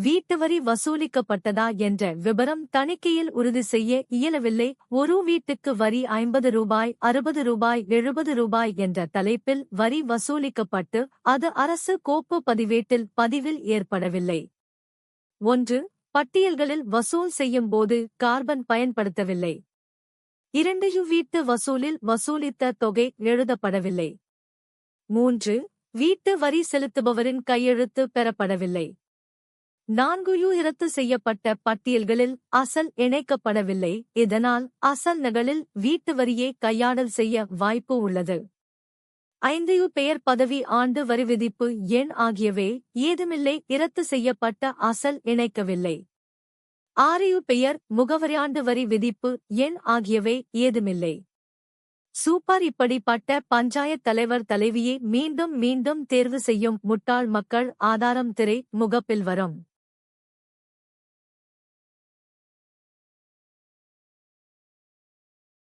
வீட்டு வரி வசூலிக்கப்பட்டதா என்ற விபரம் தணிக்கையில் உறுதி செய்ய இயலவில்லை. ஒரு வீட்டுக்கு வரி ஐம்பது ரூபாய் அறுபது ரூபாய் எழுபது ரூபாய் என்ற தலைப்பில் வரி வசூலிக்கப்பட்டு அது அரசு கோப்பு பதிவேட்டில் பதிவில் ஏற்படவில்லை. ஒன்று பட்டியல்களில் வசூல் செய்யும் போது கார்பன் பயன்படுத்தவில்லை. இரண்டு வீட்டு வசூலில் வசூலித்த தொகை எழுதப்படவில்லை. மூன்று வீட்டு வரி செலுத்துபவரின் கையெழுத்து பெறப்படவில்லை. நான்கு ரத்து செய்யப்பட்ட பட்டியல்களில் அசல் இணைக்கப்படவில்லை. இதனால் அசல் நகலில் வீட்டு வரியை கையாடல் செய்ய வாய்ப்பு உள்ளது. ஐந்தையு பெயர் பதவி ஆண்டு வரி விதிப்பு எண் ஆகியவை ஏதுமில்லை இரத்து செய்யப்பட்ட அசல் இணைக்கவில்லை. ஆரியு பெயர் முகவரியாண்டு வரி விதிப்பு எண் ஆகியவை ஏதுமில்லை. சூப்பர் இப்படிப்பட்ட பஞ்சாயத் தலைவர் தலைவியை மீண்டும் மீண்டும் தேர்வு செய்யும் முட்டாள் மக்கள் ஆதாரம் திரை முகப்பில் வரும்.